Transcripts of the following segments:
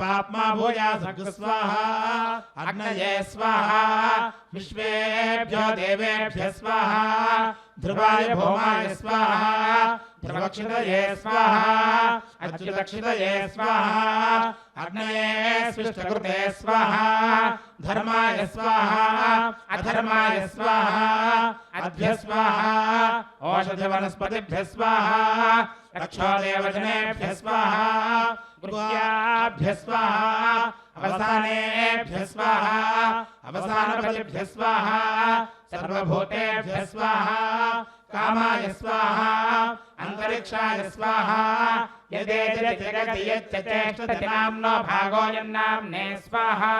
पाप्मा भूयासक् स्वाहा अग्नये स्वाहा विश्वेभ्यो देवेभ्य स्वाहा ध्रुवाय भौमाय स्वाहा ధ్రువక్షితయే స్వాహా అచ్యుతక్షితయే స్వాహా అగ్నయే స్విష్టకృతే స్వాహా ధర్మాయ స్వాహా అధర్మాయ స్వాహా అభ్య స్వాహా ఓషధ వనస్పతిభ్య స్వాహా రక్షోదేవజనేభ్య స్వాహా గురుభ్యాభ్య స్వాహా अवसानेभ्य स्वाहा, अवसानफलेभ्य स्वाहा, सर्वभूतेभ्य स्वाहा, कामाय स्वाहा, अन्तरिक्षाय स्वाहा यदेजगति यच्चेष्टति भागो यन्नाम्ने स्वाहा,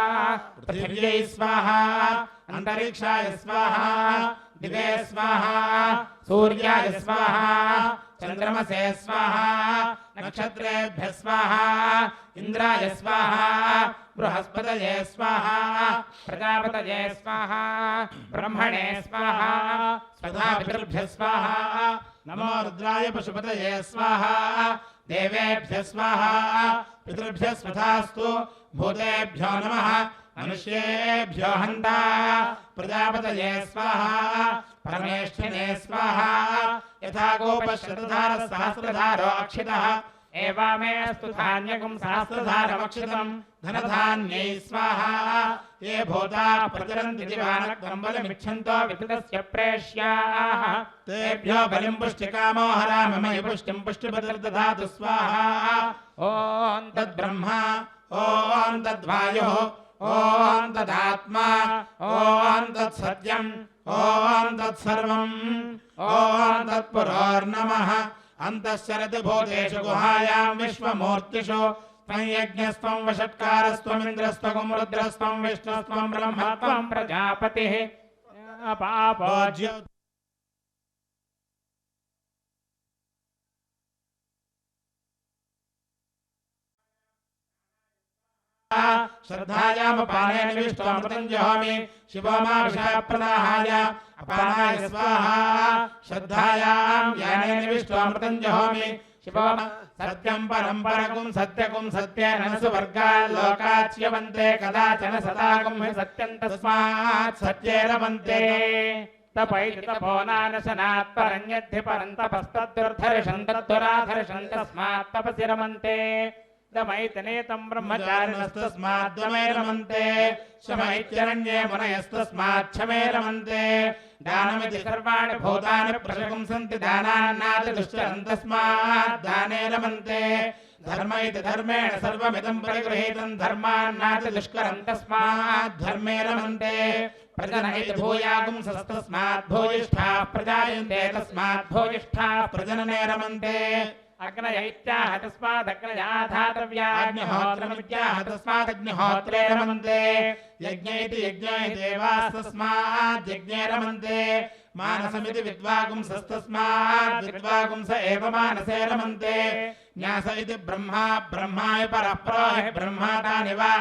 पृथिव्यै स्वाहा, अन्तरिक्षाय स्वाहा, दिवे स्वाहा, सूर्याय स्वाहा చంద్రమసే స్వాహ నక్షత్రేభ్య స్వాహ ఇంద్రాయ స్వాహ బృహస్పతయే స్వాహ ప్రజాపతయే స్వాహ బ్రహ్మణే స్వాహ స్వధాపితృభ్య స్వాహ నమో రుద్రాయ పశుపతయే స్వాహ దేవేభ్య స్వాహ పితృభ్య స్వధాస్తు భూతేభ్యో నమ మనుష్యేభ్యో హంత ప్రజాపతయే స్వాహ పరమేష్ఠినే స్వాహ यथा गोपशतधारः सहस्रधारो अक्षितः एवामे अस्तु धान्यकं सहस्रधारमक्षितम् धनधान्यै स्वाहा ये भूता प्रचरन्ति दिवानकम्बलमिच्छन्तो विततस्य प्रेष्याः तेभ्यो बलिं पुष्टिकामो हराममयि पुष्टिं पुष्टिपतिर्दधातु स्वाहा ॐ तद्ब्रह्मा ॐ तद्वायुः ॐ तदात्मा ॐ तत्सत्यम् ॐ तत्सर्वम् ॐ तत्पुरोर्नमः अन्तःशरति भूतेषु गुहायां विश्वमूर्तिषु। त्वं यज्ञस्त्वं वषट्कारस्त्वमिन्द्रस्त्वं रुद्रस्त्वं विष्णुस्त्वं ब्रह्म त्वं प्रजापतिः श्रद्धायामपानेन विष्णुमृतं जहोमि शिवो मा विषयप्रदाहाय अपानाय स्वाहा श्रद्धायां ज्ञानेन विष्णुमृतं जहोमि शिवो मा सत्यं परं परकुं सत्यकुं सत्येन सुवर्गात् लोकाच्यवन्ते कदाचन सदाकुं हि सत्यं तस्मात् सत्ये रमन्ते तपैतपोनानशनात् परन्यद्धि परन्तपस्तद्दुर्धर्षन् तद्दुराधर्षन् तस्मात् तपसि रमन्ते దమైతనేతం బ్రహ్మచారిణస్తస్మాద్మే రమంతే శమైత్యరణ్యే మునయస్తస్మాచ్చమే రమంతే దానమితి సర్వాణి భూతాని ప్రశంసంతి దానాన్నాతి దుశ్చరంతస్మాద్ దానే రమంతే ధర్మ ఇది ధర్మేణ సర్వమిదం పరిగృహీతం ధర్మాన్నాతి దుష్కరం తస్మాత్ ధర్మే రమంతే ప్రజన ఇది భూయాగం సస్తస్మాత్ భూయిష్ఠా ప్రజాయంతే తస్మాత్ భూయిష్ఠా ప్రజననే రమంతే మానసమితి విద్వాగుంసస్తస్మాత్ విద్వాగుంస ఏవ మానసే రమంతే న్యాస ఇది బ్రహ్మా బ్రహ్మాయ పరప్రోహి బ్రహ్మాటాని వా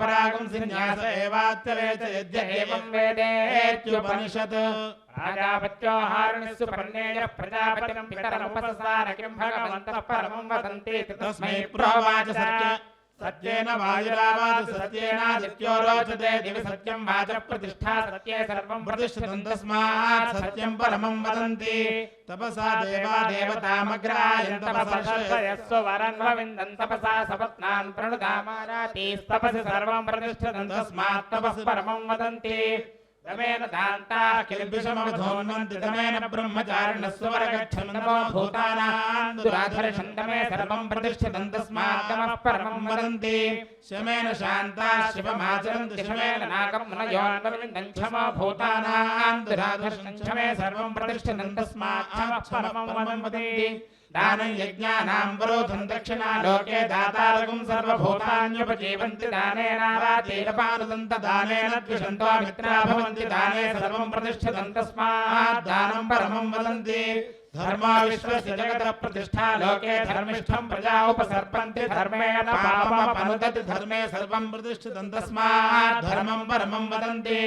పరాగుంసి న్యాస ఏవాత్యవేచ యజ్ఞ ఏవం వేదేత్యుపనిషత్. రాజాపత్యోహారణస్సు పర్ణేయ ప్రజాపతిం పితరముపసారకిం భగవంతః పరమం వదంతి తస్మై ప్రోవాచ సత్య సత్యేన వాయురావాదు సత్యేనాదిత్యో రోచతే దివి సత్యం వాచ ప్రతిష్టా సత్యే సర్వం ప్రతిష్ఠితం తస్మాత్ సత్యం పరమం వదంతి తపసా దేవా దేవతామగ్రాయం తపసయస్వ వరన్ తపసా సపత్నాన్ ప్రణుదామారాతి తపసి సర్వం ప్రతిష్ఠితం తస్మాత్ తపస్ పరమం వదంతి प्रतिष्ठितं तस्मात् तपः परमं वदन्ति दमेन दान्ता किल्बिषमवधोन्वन्ति दमेन ब्रह्मचारिणः स्वरगच्छन् नमो भूतानां दुराधर्षन् दमे सर्वं प्रतिष्ठितं तस्मात् तमः परमं वदन्ति शमेन शान्ता शिवमाचरन्ति शमेन नागं मनयोन्वविन्दन् क्षमो भूतानां दुराधर्षन् क्षमे सर्वं प्रतिष्ठितं तस्मात् क्षमः परमं वदन्ति దానం యజ్ఞానాం వరోధం దక్షిణా లోకే దాతారకం సర్వభూతాన్యుపజీవంతి దానేనావాతీలపానుదంత దానేన ద్విషంతో మిత్రా భవంతి దానే సర్వం ప్రతిష్ఠితం తస్మాత్ దానం పరమం వదంతి. धर्मा विश्वस्य जगतः प्रतिष्ठा लोके धर्मिष्ठं प्रजा उपसर्पन्ति धर्मेण पापमनुदति धर्मे सर्वं प्रतिष्ठितं तस्मात् धर्मं परमं वदन्ति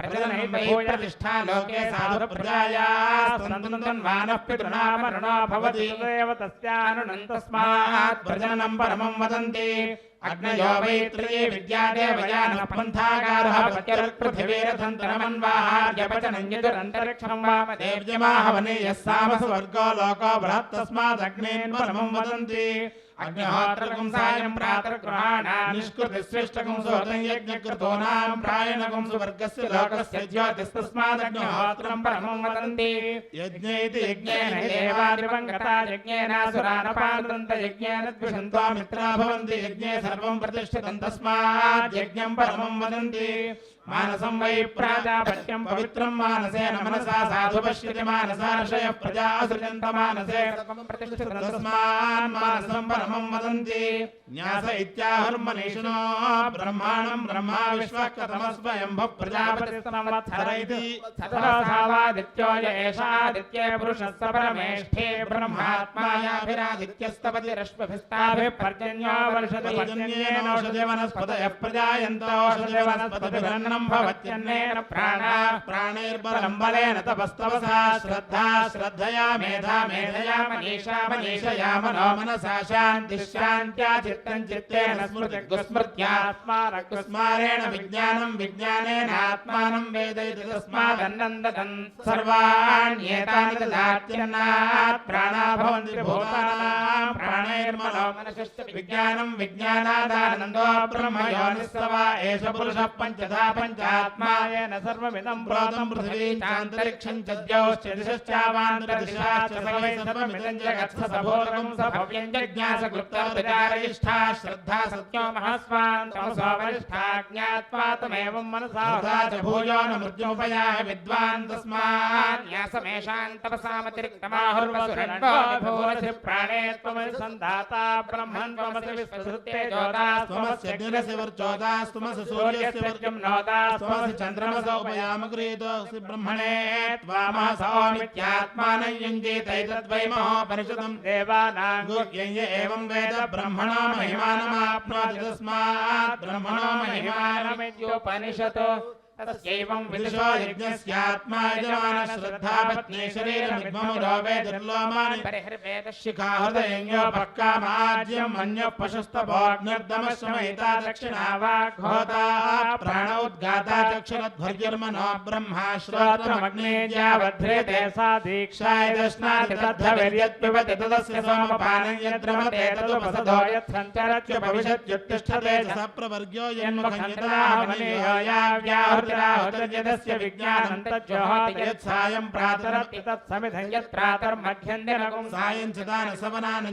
प्रतिष्ठा लोके साधु प्रजायाः सन्तुन्वानः पितृणामरुणो भवति एव तस्यानुनं तस्मात् प्रजननं परमं वदन्ति अग्नयो वैत्रिये विद्यादेवयानः पन्थागारः पत्यर्पृथिवीरथन्तरमन्वाहार्यपचनं यदुरन्तरिक्षं वामदेव देव्यमाहवने यः सामसवर्गो लोको बृहत् तस्मादग्नेन् అగ్నిహోత్రకంసాయం ప్రాతర్గృహాణ నిష్కృతిశ్రేష్టకం సోతం యజ్ఞకృతో నాం ప్రాయణకం సువర్గస్య లోకస్య జ్యోతిస్తస్మాదగ్నిహోత్రం పరమం వదంతి. యజ్ఞేతి యజ్ఞేన దేవాదివంగత యజ్ఞేన సురానపానంత యజ్ఞేన ద్విషంతో మిత్రా భవంతి. యజ్ఞే సర్వం ప్రతిష్ఠితం తస్మాద్. యజ్ఞం పరమం వదంతి. मानसं वै प्राजापत्यं पवित्रं मानसेन मनसा साधु पश्यति मानसा ऋषयः प्रजा सृजन्त मानसे प्रतिष्ठितं तस्मान् मानसं परमं वदन्ति न्यास इत्याहुर्मनीषिणो ब्रह्माणं ब्रह्मा विश्वः कथमस्वयंभुः प्रजापतिस्तमवत्सर इति सतरोऽसावादित्यो य एषादित्ये पुरुषः स परमेष्ठे ब्रह्मात्मायाभिरादित्यस्तपतिरश्वभिस्ताभिः पर्जन्यो वर्षति पर्जन्येनोषधे वनस्पतयः प्रजायन्तोषधे वनस्पतिभिरन्नं ప్రాణం భవత్యన్నేన ప్రాణా ప్రాణైర్బలం బలేన తపస్తపసా శ్రద్ధా శ్రద్ధయా మేధా మేధయా మనీషా మనీషయా మనో మనసా శాంతి శాంత్యా చిత్తం చిత్తేన స్మృతిస్మృత్యాత్మారస్మారేణ విజ్ఞానం విజ్ఞానేనాత్మానం వేదయతి తస్మాదన్నందన్ సర్వాణ్యేతాని దాత్యన్నాత్ ప్రాణా భవంతి భూతానా. प्राणैर्मनो मनसश्च विज्ञानं विज्ञानादानन्दो ब्रह्म योनिस्तवा एष पुरुषः पञ्चधा पञ्चात्मा येन सर्वमिदं प्रोतं पृथिवी च द्यौश्च दिशश्चावान्तरदिशाश्च सर्वै सर्वमिदं जगत्स सभोगं स भव्यं जज्ञास गुप्तप्रचारयिष्ठा श्रद्धा सत्यो महास्वान् तमसो वरिष्ठा ज्ञात्वा तमेवं मनसा च भूयो न विद्वान् तस्मात् न्यासमेषान्तपसामतिरिक्तमाहुर्वसुरन्वभूरसि प्राणे त्वमसि सन्धाता ब्रह्मन् त्वमसि विश्वसृत्ते त्वमस्य अग्निरस्य वर्चोदास्तमसि सूर्यस्य वर्जं त्वमसि चन्द्रमसो उपयामगृहीतोऽसि ब्रह्मणे त्वामहसोमित्यात्मानं युञ्जीतैतद्वै महोपनिषदम् देवानां गुह्यञ्य एवं वेद ब्रह्मणो महिमानमाप्नोति तस्मात् ब्रह्मणो महिमानम् महिमानमित्योपनिषत् तस्यैवम् विदुषो यज्ञस्यात्मा यजमानश्रद्धापत्नी शरीरमिद्ममुरोपे दुर्लोमानि परिहृवेदशिखाहृदयञ्जोपक्कामाज्यम् अन्यः पशुस्तपोऽग्निर्दमश्रमयिता दक्षिणा वा गाताचक्षुरध्वर्युर्मनो ब्रह्मा श्रोत्रमग्नेज्यावध्रेते सा दीक्षाय दश्नातितद्धवीर्यत्पिबति तदस्य सोमपानं यद्रमते तदुपसधो यत्सञ्चरत्युपविशत्युत्तिष्ठते स प्रवर्ग्यो यन्मुखञ्जिताहमनीयो याव्याहृतिराहुतर्यदस्य सायं चिदानसवनान्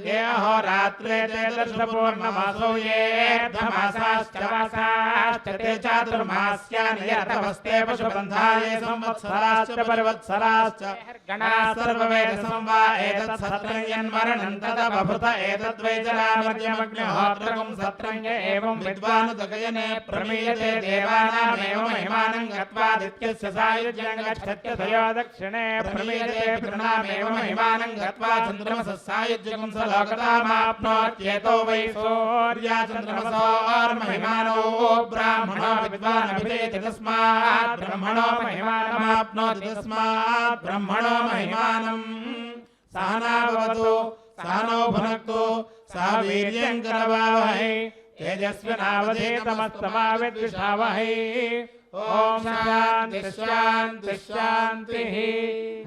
यतवस्ते पशुबन्धाये संवत्सराश्च परिवत्सराश्च। गणाः सर्ववेदसं वा एतत् सत्रं यन्मरणं तदपभृत एतद्वै जरामर्यमग्निहोत्रकं सत्रं य एवं विद्वानुदगयने प्रमीयते देवानामेव महिमानं गत्वादित्यस्य सायुज्यं गच्छत्यथयो दक्षिणे प्रमीयते पितॄणामेव महिमानं गत्वा चन्द्रमसः सायुज्यकं स लोकतामाप्नोत्येतो वै सूर्या चन्द्रमसोर्महिमानो ब्राह्मणो विद्वानभिदेति तस्मात् ब्रह्मणो महिमानमाप्नोति तस्मात् ब्रह्मणो महिमानम् सहना भवतु सहनौ भुनक्तु सह वीर्यं करवावहै तेजस्विनावधेतमस्तमाविद्विषावहै ॐ शान्ति शान्ति शान्तिः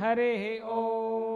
हरिः ॐ